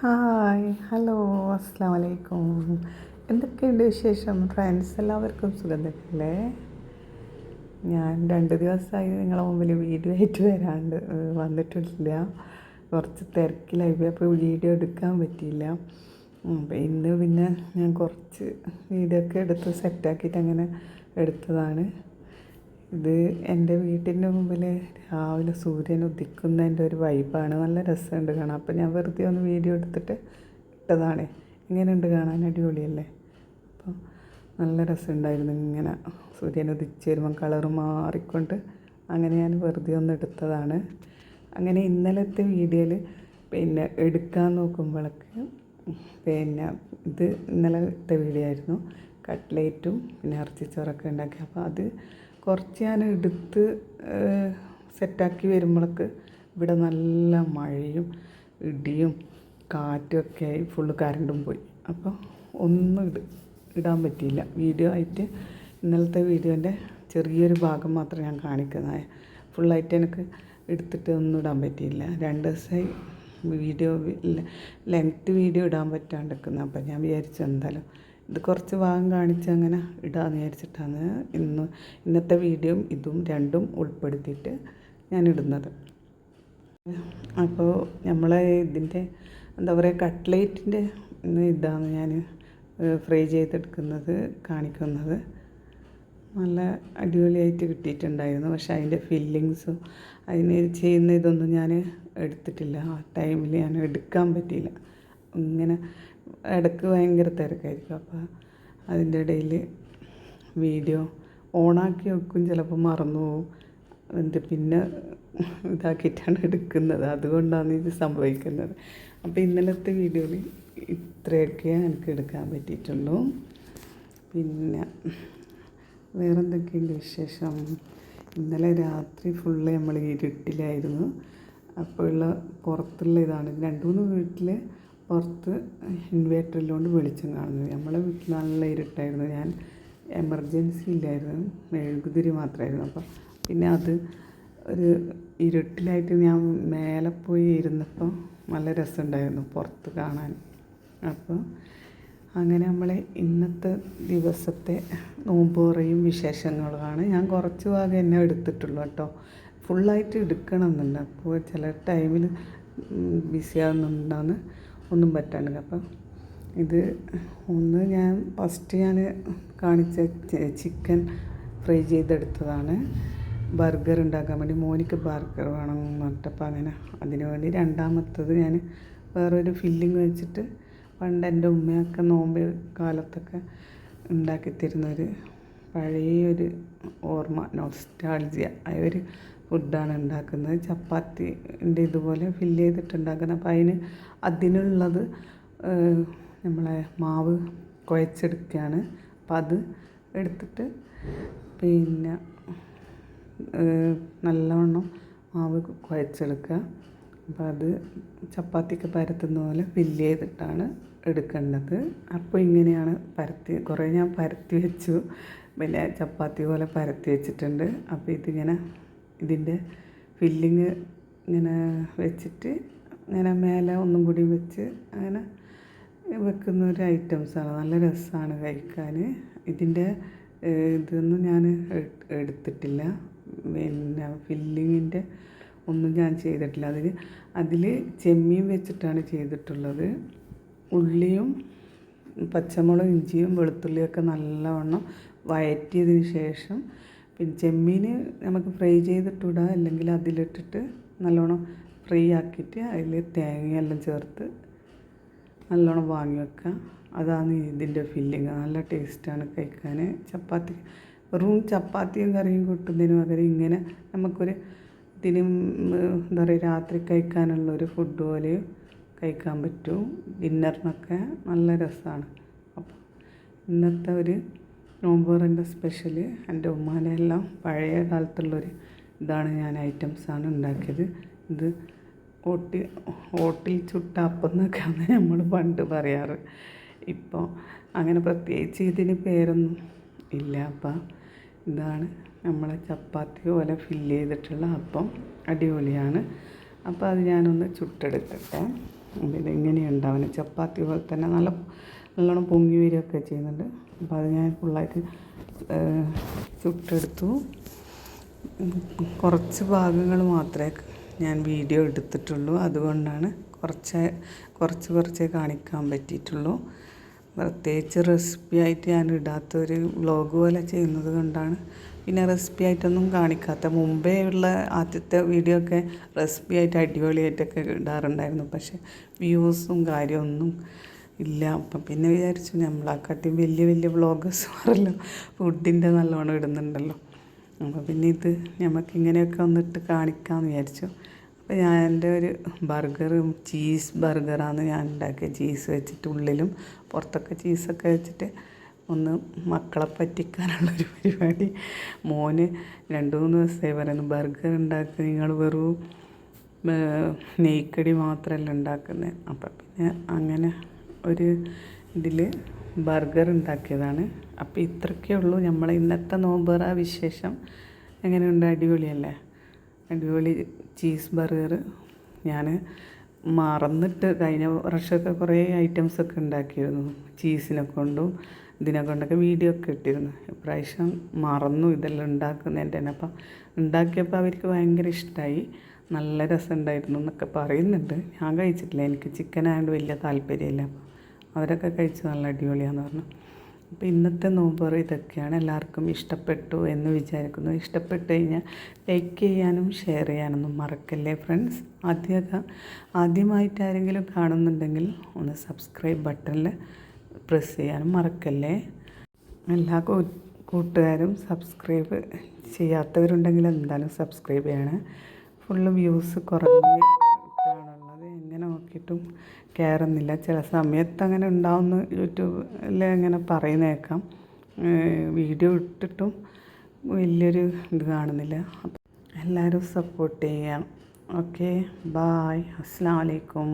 Hi hello അസ്സാം വലൈക്കും എന്തൊക്കെയുണ്ട് വിശേഷം? ഫ്രണ്ട്സ് എല്ലാവർക്കും സുഖം തന്നെയല്ലേ? ഞാൻ രണ്ട് ദിവസമായി നിങ്ങളുടെ മുമ്പിൽ വീഡിയോ ആയിട്ട് വരാണ്ട് വന്നിട്ടില്ല. കുറച്ച് തിരക്കിലായി അപ്പോൾ വീഡിയോ എടുക്കാൻ പറ്റിയില്ല. അപ്പോൾ ഇന്ന് പിന്നെ ഞാൻ കുറച്ച് വീഡിയോ ഒക്കെ എടുത്ത് സെറ്റാക്കിയിട്ട് അങ്ങനെ എടുത്തതാണ്. ഇത് എന്റെ വീട്ടിന്റെ മുമ്പിൽ രാവിലെ സൂര്യൻ ഉദിക്കുന്നതിന്റെ ഒരു വൈബാണ് നല്ല രസമുണ്ട് കാണാൻ. അപ്പോൾ ഞാൻ വെറുതെ ഒന്ന് വീഡിയോ എടുത്തിട്ട് ഇട്ടതാണ്. ഇങ്ങനെയുണ്ട് കാണാൻ അടിപൊളിയല്ലേ? അപ്പോൾ നല്ല രസമുണ്ടായിരുന്നു ഇങ്ങനെ സൂര്യൻ ഉദിച്ച് വരുമ്പം കളറ് മാറിക്കൊണ്ട് അങ്ങനെ ഞാൻ വെറുതെ ഒന്ന് എടുത്തതാണ്. അങ്ങനെ ഇന്നലത്തെ വീഡിയോയിൽ പിന്നെ എടുക്കാൻ നോക്കുമ്പോഴൊക്കെ പിന്നെ ഇത് ഇന്നലത്തെ വീഡിയോ ആയിരുന്നു. കട്ട്ലേറ്റും പിന്നെ ഇറച്ചിച്ചോറൊക്കെ ഉണ്ടാക്കി. അപ്പോൾ അത് കുറച്ച് ഞാൻ എടുത്ത് സെറ്റാക്കി വരുമ്പോഴേക്ക് ഇവിടെ നല്ല മഴയും ഇടിയും കാറ്റും ഒക്കെ ആയി ഫുള്ള് കറണ്ടും പോയി. അപ്പോൾ ഒന്നും ഇട് ഇടാൻ പറ്റിയില്ല. വീഡിയോ ആയിട്ട് ഇന്നലത്തെ വീഡിയോന്റെ ചെറിയൊരു ഭാഗം മാത്രം ഞാൻ കാണിക്കുന്നത്. ഫുള്ളായിട്ട് എനിക്ക് എടുത്തിട്ട് ഒന്നും ഇടാൻ പറ്റിയില്ല. രണ്ട് ദിവസമായി വീഡിയോ ലെങ്ത് വീഡിയോ ഇടാൻ പറ്റാണ്ടിരിക്കുന്നത് അപ്പം ഞാൻ വിചാരിച്ചു എന്തായാലും ഇത് കുറച്ച് ഭാഗം കാണിച്ച് അങ്ങനെ ഇടാമെന്ന് വിചാരിച്ചിട്ടാണ് ഇന്ന് ഇന്നത്തെ വീഡിയോയും ഇതും രണ്ടും ഉൾപ്പെടുത്തിയിട്ട് ഞാൻ ഇടുന്നത്. അപ്പോൾ നമ്മളെ ഇതിന്റെ എന്താ പറയുക കട്ട്ലേറ്റിന്റെ ഇതാണ് ഞാൻ ഫ്രൈ ചെയ്തെടുക്കുന്നത് കാണിക്കുന്നത്. നല്ല അടിപൊളിയായിട്ട് കിട്ടിയിട്ടുണ്ടായിരുന്നു. പക്ഷേ അതിന്റെ ഫില്ലിങ്സും അതിന് ചെയ്യുന്ന ഇതൊന്നും ഞാൻ എടുത്തിട്ടില്ല. ആ ടൈമിൽ ഞാൻ എടുക്കാൻ പറ്റിയില്ല. ഇങ്ങനെ ഇടയ്ക്ക് ഭയങ്കര തിരക്കായിരിക്കും. അപ്പോൾ അതിന്റെ ഇടയിൽ വീഡിയോ ഓണാക്കി വെക്കും ചിലപ്പോൾ മറന്നു പോകും എന്നിട്ട് പിന്നെ ഇതാക്കിയിട്ടാണ് എടുക്കുന്നത്. അതുകൊണ്ടാണ് ഇത് സംഭവിക്കുന്നത്. അപ്പോൾ ഇന്നലത്തെ വീഡിയോയിൽ ഇത്രയൊക്കെ എനിക്ക് എടുക്കാൻ പറ്റിയിട്ടുള്ളൂ. പിന്നെ വേറെ എന്തൊക്കെയുണ്ട് വിശേഷം? ഇന്നലെ രാത്രി ഫുള്ള് നമ്മൾ ഇരുട്ടിലായിരുന്നു. അപ്പോഴുള്ള പുറത്തുള്ള ഇതാണ്. രണ്ട് മൂന്ന് വീട്ടിൽ പുറത്ത് ഇൻവേർട്ടറിലോട്ട് വെളിച്ചം കാണുന്നത്. നമ്മളെ വീട്ടിൽ നല്ല ഇരുട്ടായിരുന്നു. ഞാൻ എമർജൻസി ഇല്ലായിരുന്നു. മെഴുകുതിരി മാത്രമായിരുന്നു അപ്പം പിന്നെ അത് ഒരു ഇരുട്ടിലായിട്ട് ഞാൻ മേലെ പോയി ഇരുന്നപ്പോൾ നല്ല രസമുണ്ടായിരുന്നു പുറത്ത് കാണാൻ. അപ്പോൾ അങ്ങനെ നമ്മളെ ഇന്നത്തെ ദിവസത്തെ നോമ്പോറയും വിശേഷങ്ങളുമാണ്. ഞാൻ കുറച്ച് ഭാഗം എന്നെ എടുത്തിട്ടുള്ളൂ കേട്ടോ. ഫുള്ളായിട്ട് എടുക്കണം എന്നുണ്ട് അപ്പോൾ ചില ടൈമിൽ ബിസി ആകുന്നുണ്ടാന്ന് ഒന്നും പറ്റാണ്ട്. അപ്പം ഇത് ഒന്ന് ഞാൻ ഫസ്റ്റ് ഞാൻ കാണിച്ച ചിക്കൻ ഫ്രൈ ചെയ്തെടുത്തതാണ്. ബർഗർ ഉണ്ടാക്കാൻ വേണ്ടി മോനിക്ക് ബർഗർ വേണം എന്ന് പറഞ്ഞിട്ടപ്പോൾ അങ്ങനെ അതിന് വേണ്ടി രണ്ടാമത്തത് ഞാൻ വേറൊരു ഫില്ലിങ് വെച്ചിട്ട് പണ്ട് എന്റെ ഉമ്മയൊക്കെ നോമ്പ് കാലത്തൊക്കെ ഉണ്ടാക്കി തരുന്നൊരു പഴയൊരു ഓർമ്മ നോസ്റ്റാൾജിയ ആ ഒരു ഫുഡാണ് ഉണ്ടാക്കുന്നത്. ചപ്പാത്തിന്റെ ഇതുപോലെ ഫില്ല് ചെയ്തിട്ട് ഉണ്ടാക്കുന്നത് അപ്പോൾ അതിന് അതിനുള്ളത് നമ്മളെ മാവ് കുഴച്ചെടുക്കുകയാണ്. അപ്പം അത് എടുത്തിട്ട് പിന്നെ നല്ലവണ്ണം മാവ് കുഴച്ചെടുക്കുക. അപ്പോൾ അത് ചപ്പാത്തിക്ക് പരത്തുന്ന പോലെ ഫില്ല് ചെയ്തിട്ടാണ് എടുക്കേണ്ടത്. അപ്പോൾ ഇങ്ങനെയാണ് പരത്തി കുറേ ഞാൻ പരത്തി വെച്ചു. പിന്നെ ചപ്പാത്തി പോലെ പരത്തി വെച്ചിട്ടുണ്ട്. അപ്പോൾ ഇതിങ്ങനെ ഇതിന്റെ ഫില്ലിങ് ഇങ്ങനെ വെച്ചിട്ട് ഇങ്ങനെ മേലെ ഒന്നും കൂടി വെച്ച് അങ്ങനെ വെക്കുന്ന ഒരു ഐറ്റംസാണ്. നല്ല രസമാണ് കഴിക്കാൻ. ഇതിന്റെ ഇതൊന്നും ഞാൻ എടുത്തിട്ടില്ല. പിന്നെ ഫില്ലിങ്ങിന്റെ ഒന്നും ഞാൻ ചെയ്തിട്ടില്ല. അതിൽ അതിൽ ചെമ്മീൻ വെച്ചിട്ടാണ് ചെയ്തിട്ടുള്ളത്. ഉള്ളിയും പച്ചമുളകും ഇഞ്ചിയും വെളുത്തുള്ളിയൊക്കെ നല്ലവണ്ണം വഴറ്റിയതിന് ശേഷം പിന്നെ ചെമ്മീൻ നമുക്ക് ഫ്രൈ ചെയ്തിട്ടിടാം. അല്ലെങ്കിൽ അതിലിട്ടിട്ട് നല്ലോണം ഫ്രൈ ആക്കിയിട്ട് അതിൽ തേങ്ങയെല്ലാം ചേർത്ത് നല്ലോണം വാങ്ങി വെക്കുക അതാണ് ഇതിന്റെ ഫില്ലിങ് നല്ല ടേസ്റ്റാണ് കഴിക്കാൻ. ചപ്പാത്തി വെറും ചപ്പാത്തിയും കറിയും കൂട്ടുന്നതിന് പകരം ഇങ്ങനെ നമുക്കൊരു ഇതിന് എന്താ പറയുക രാത്രി കഴിക്കാനുള്ള ഒരു ഫുഡ് പോലെയും കഴിക്കാൻ പറ്റും. ഡിന്നറിനൊക്കെ നല്ല രസമാണ്. അപ്പോൾ ഇന്നത്തെ ഒരു നോമ്പോറിന്റെ സ്പെഷ്യൽ എന്റെ ഉമ്മാനെല്ലാം പഴയ കാലത്തുള്ളൊരു ഇതാണ് ഞാൻ ഐറ്റംസാണ് ഉണ്ടാക്കിയത്. ഇത് ഓട്ടി ഓട്ടിൽ ചുട്ട അപ്പം എന്നൊക്കെയാണ് നമ്മൾ പണ്ട് പറയാറ്. ഇപ്പോൾ അങ്ങനെ പ്രത്യേകിച്ച് ഇതിന് പേരൊന്നും ഇല്ല. അപ്പം ഇതാണ് നമ്മളെ ചപ്പാത്തി പോലെ ഫില്ല് ചെയ്തിട്ടുള്ള അപ്പം അടിപൊളിയാണ്. അപ്പോൾ അത് ഞാനൊന്ന് ചുട്ടെടുക്കട്ടെ. അപ്പോൾ ഇതെങ്ങനെയാണ് ഉണ്ടാവുന്നത് ചപ്പാത്തി പോലെ തന്നെ നല്ല നല്ലോണം പൊങ്ങി വരികയൊക്കെ ചെയ്യുന്നുണ്ട്. അപ്പോൾ അത് ഞാൻ ഫുള്ളായിട്ട് ചുട്ടെടുത്തു. കുറച്ച് ഭാഗങ്ങൾ മാത്രമേ ഞാൻ വീഡിയോ എടുത്തിട്ടുള്ളൂ. അതുകൊണ്ടാണ് കുറച്ച് കുറച്ച് കുറച്ചേ കാണിക്കാൻ പറ്റിയിട്ടുള്ളൂ. പ്രത്യേകിച്ച് റെസിപ്പി ആയിട്ട് ഞാൻ ഇടാത്ത ഒരു വ്ലോഗ് പോലെ ചെയ്യുന്നത് കൊണ്ടാണ് പിന്നെ റെസിപ്പി ആയിട്ടൊന്നും കാണിക്കാത്ത. മുമ്പേ ഉള്ള ആദ്യത്തെ വീഡിയോ ഒക്കെ റെസിപ്പി ആയിട്ട് അടിപൊളിയായിട്ടൊക്കെ ഇടാറുണ്ടായിരുന്നു. പക്ഷേ വ്യൂസും കാര്യമൊന്നും ഇല്ല. അപ്പം പിന്നെ വിചാരിച്ചു നമ്മളെക്കാട്ടിയും വലിയ വലിയ വ്ളോഗേഴ്സുമാരല്ലോ ഫുഡിന്റെ നല്ലോണം ഇടുന്നുണ്ടല്ലോ. അപ്പോൾ പിന്നെ ഇത് നമുക്ക് ഇങ്ങനെയൊക്കെ ഒന്നിട്ട് കാണിക്കാമെന്ന് വിചാരിച്ചു. അപ്പോൾ ഞാൻ എന്റെ ഒരു ബർഗറും ചീസ് ബർഗറാണ് ഞാൻ ഉണ്ടാക്കിയത് ചീസ് വെച്ചിട്ട് ഉള്ളിലും പുറത്തൊക്കെ ചീസൊക്കെ വെച്ചിട്ട് ഒന്ന് മക്കളെ പറ്റിക്കാനുള്ളൊരു പരിപാടി. മോന് രണ്ട് മൂന്ന് ദിവസമായി പറയുന്നു ബർഗർ ഉണ്ടാക്കുക നിങ്ങൾ വെറും നെയ്ക്കടി മാത്രമല്ല ഉണ്ടാക്കുന്നത് അപ്പം പിന്നെ അങ്ങനെ ഒരു ഇതിൽ ബർഗർ ഉണ്ടാക്കിയതാണ്. അപ്പോൾ ഇത്രയൊക്കെ ഉള്ളൂ. നമ്മളെ ഇന്നത്തെ നോമ്പറ വിശേഷം എങ്ങനെയുണ്ട്? അടിപൊളിയല്ലേ? അടിപൊളി ചീസ് ബർഗർ. ഞാൻ മറന്നിട്ട് കഴിഞ്ഞ വർഷമൊക്കെ കുറേ ഐറ്റംസൊക്കെ ഉണ്ടാക്കിയിരുന്നു. ചീസിനെ കൊണ്ടും ഇതിനെ കൊണ്ടൊക്കെ വീഡിയോ ഒക്കെ ഇട്ടിരുന്നു. ഇപ്രാവശ്യം മറന്നു. ഇതെല്ലാം ഉണ്ടാക്കുന്നതിന്റെ തന്നെ. അപ്പം ഉണ്ടാക്കിയപ്പോൾ അവർക്ക് ഭയങ്കര ഇഷ്ടമായി നല്ല രസമുണ്ടായിരുന്നു എന്നൊക്കെ പറയുന്നുണ്ട്. ഞാൻ കഴിച്ചിട്ടില്ല. എനിക്ക് ചിക്കൻ ആയതുകൊണ്ട് വലിയ താല്പര്യമില്ല. അപ്പം അവരൊക്കെ കഴിച്ച് നല്ല അടിപൊളിയാന്ന് പറഞ്ഞു. അപ്പോൾ ഇന്നത്തെ നോമ്പറ് ഇതൊക്കെയാണ് എല്ലാവർക്കും ഇഷ്ടപ്പെട്ടു എന്ന് വിചാരിക്കുന്നു. ഇഷ്ടപ്പെട്ട് കഴിഞ്ഞാൽ ലൈക്ക് ചെയ്യാനും ഷെയർ ചെയ്യാനൊന്നും മറക്കല്ലേ ഫ്രണ്ട്സ് ആദ്യമൊക്കെ ആദ്യമായിട്ട് ആരെങ്കിലും കാണുന്നുണ്ടെങ്കിൽ ഒന്ന് സബ്സ്ക്രൈബ് ബട്ടണിൽ പ്രസ് ചെയ്യാനും മറക്കല്ലേ? എല്ലാ കൂട്ടുകാരും സബ്സ്ക്രൈബ് ചെയ്യാത്തവരുണ്ടെങ്കിൽ എന്തായാലും സബ്സ്ക്രൈബ് ചെയ്യണേ. ഫുള്ള് വ്യൂസ് എങ്ങനെ നോക്കിയിട്ടും കയറുന്നില്ല ചില സമയത്ത് അങ്ങനെ ഉണ്ടാവുമെന്ന് യൂട്യൂബിൽ അങ്ങനെ പറയുന്നേക്കാം വീഡിയോ ഇട്ടിട്ടും വലിയൊരു ഇത് കാണുന്നില്ല. എല്ലാവരും സപ്പോർട്ട് ചെയ്യാം. ഓക്കെ ബായ് അസ്സാം വലൈക്കും